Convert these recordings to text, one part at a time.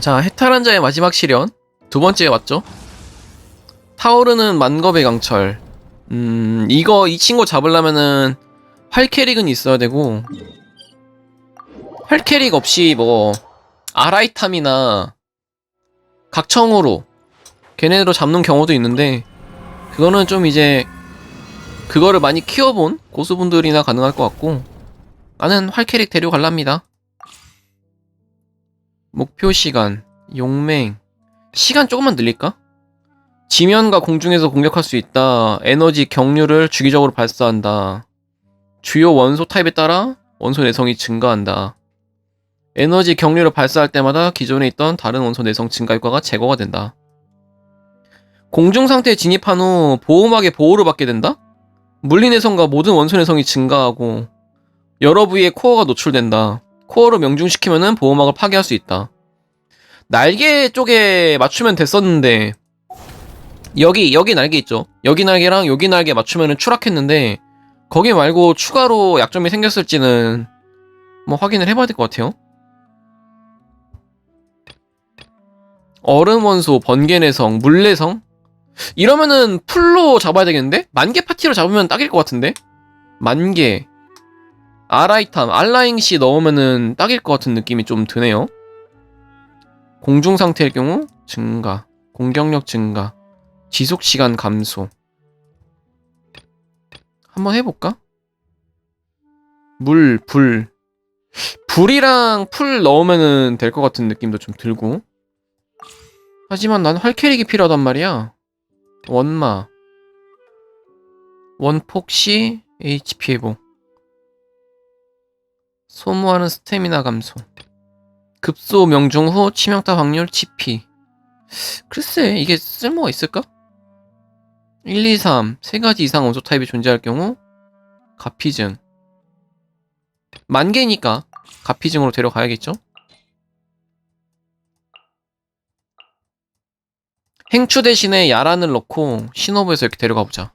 자, 헤타란자의 마지막 시련. 두 번째에 왔죠. 타오르는 만겁의 강철. 음, 이거, 이 친구 잡으려면은, 활캐릭은 있어야 되고, 활캐릭 없이 뭐, 아라이탐이나, 각청으로, 걔네로 잡는 경우도 있는데, 그거는 좀 이제, 그거를 많이 키워본 고수분들이나 가능할 것 같고, 나는 활캐릭 데려갈랍니다. 목표 시간, 용맹. 시간 조금만 늘릴까? 지면과 공중에서 공격할 수 있다. 에너지 경류를 주기적으로 발사한다. 주요 원소 타입에 따라 원소 내성이 증가한다. 에너지 경류를 발사할 때마다 기존에 있던 다른 원소 내성 증가 효과가 제거가 된다. 공중 상태에 진입한 후 보호막의 보호를 받게 된다? 물리 내성과 모든 원소 내성이 증가하고 여러 부위의 코어가 노출된다. 코어로 명중시키면은 보호막을 파괴할 수 있다. 날개 쪽에 맞추면 됐었는데 여기 여기 날개 있죠. 여기 날개랑 여기 날개 맞추면은 추락했는데 거기 말고 추가로 약점이 생겼을지는 뭐 확인을 해봐야 될 것 같아요. 얼음 원소, 번개 내성, 물 내성 이러면은 풀로 잡아야 되겠는데 만개 파티로 잡으면 딱일 것 같은데 만개 아라이탐, 알라잉시 넣으면은 딱일 것 같은 느낌이 좀 드네요. 공중 상태일 경우 증가, 공격력 증가, 지속 시간 감소. 한번 해볼까? 물, 불. 불이랑 풀 넣으면은 될 것 같은 느낌도 좀 들고. 하지만 난 활캐릭이 필요하단 말이야. 원마. 원폭시 HP 회복. 소모하는 스태미나 감소. 급소 명중 후 치명타 확률 치피. 글쎄, 이게 쓸모가 있을까? 1, 2, 3. 세 가지 이상 원소 타입이 존재할 경우 가피증. 만 개니까 가피증으로 데려가야겠죠? 행추 대신에 야란을 넣고 신호부에서 이렇게 데려가 보자.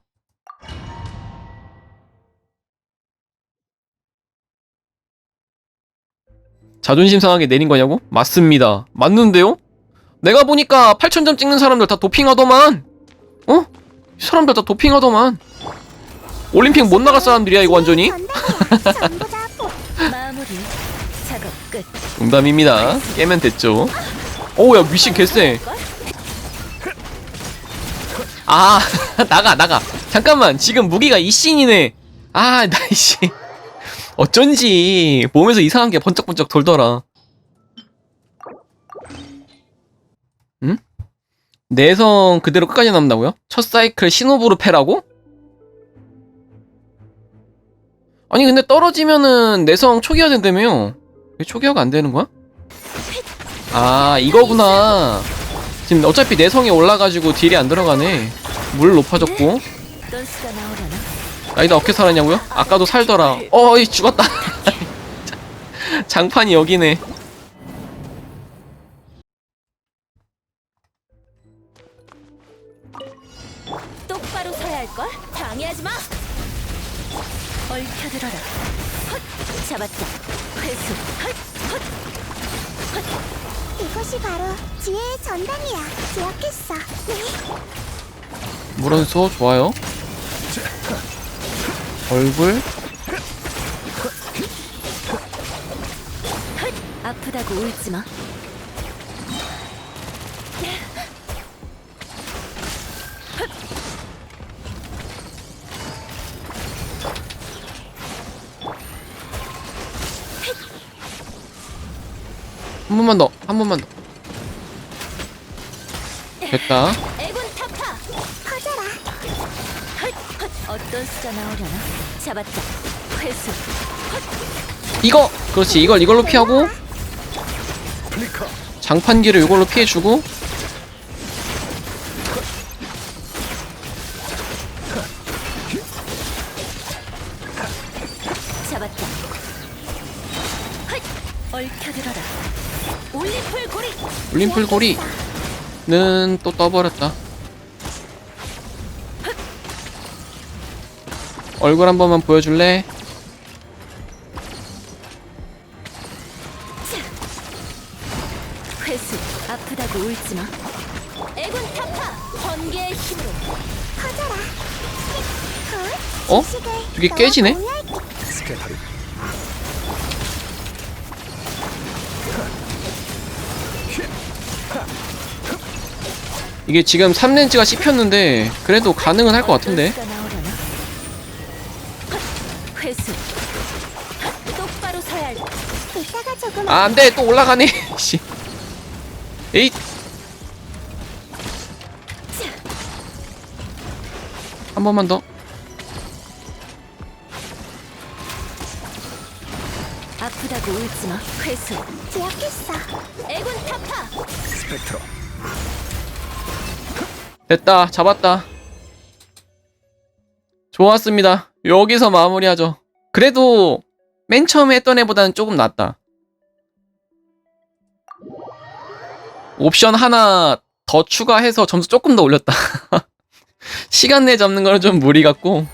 자존심 상하게 내린 거냐고? 맞습니다. 맞는데요? 내가 보니까 8,000점 찍는 사람들 다 도핑하더만. 어? 이 사람들 다 도핑하더만. 올림픽 못 나갈 사람들이야 이거 완전히. 농담입니다. 깨면 됐죠. 오야 미신 개쎄. 아 나가 나가. 잠깐만 지금 무기가 이신이네. 아 나이씨. 어쩐지 몸에서 이상한 게 번쩍번쩍 돌더라. 응? 내성 그대로 끝까지 남는다고요? 첫 사이클 신호부로 패라고? 아니 근데 떨어지면은 내성 초기화 된다며요. 왜 초기화가 안 되는 거야? 아 이거구나. 지금 어차피 내성이 올라가지고 딜이 안 들어가네. 물 높아졌고. 나오려나? 아니다 어떻게 살았냐고요? 아까도 살더라. 어이 죽었다. 장판이 여기네. 똑바로 서야 할 걸. 방해하지 마. 얽혀들어라. 헛! 잡았다. 회수. 헛! 헛! 이것이 바로 지혜의 전당이야. 기억했어. 네. 물원소 좋아요. 얼굴 아프다고 울지 마. 한 번만 더. 한 번만 더. 됐다. 어떤 수가 나오려나? 잡았다. 회수. 이거 그렇지 이걸 이걸로 피하고 장판기를 이걸로 피해주고 잡았다. 헛! 얽혀들어라. 올림플 고리. 올림플 고리는 또 떠버렸다. 얼굴 한 번만 보여줄래? 회수 아프다고 울지 마. 애군 타파 번개의 힘으로 커져라. 어? 이게 깨지네? 이게 지금 3렌즈가 씹혔는데 그래도 가능은 할 것 같은데 아, 안 돼. 또 올라가네. 씨. 에잇. 한 번만 더. 아프다고 울지 마. 회수. 제압했어. 애군 타파. 스펙트럼. 됐다. 잡았다. 좋았습니다. 여기서 마무리하죠. 그래도 맨 처음에 했던 애보다는 조금 낫다. 옵션 하나 더 추가해서 점수 조금 더 올렸다. 시간 내 잡는 거는 좀 무리 같고.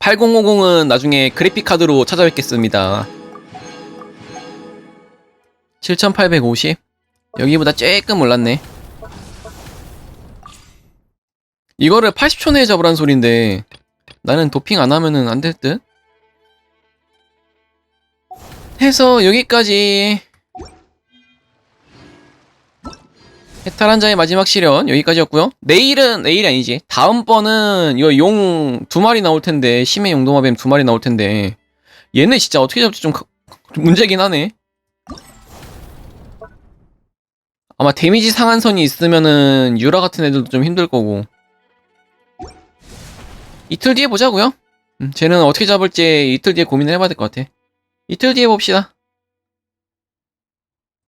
(8050은) 나중에 그래픽 카드로 찾아뵙겠습니다. 7850 여기보다 조금 올랐네. 이거를 80초 내에 잡으란 소린데 나는 도핑 안 하면은 안 될 듯? 해서 여기까지. 헤탈한자의 마지막 시련 여기까지였고요. 내일은 내일이 아니지. 다음번은 이거 용 두 마리 나올 텐데 심해 용동화뱀 두 마리 나올 텐데. 얘네 진짜 어떻게 잡지? 좀 문제긴 하네. 아마 데미지 상한선이 있으면은 유라 같은 애들도 좀 힘들 거고 이틀 뒤에 보자고요. 음, 쟤는 어떻게 잡을지 이틀 뒤에 고민을 해봐야 될 것 같아. 이틀 뒤에 봅시다.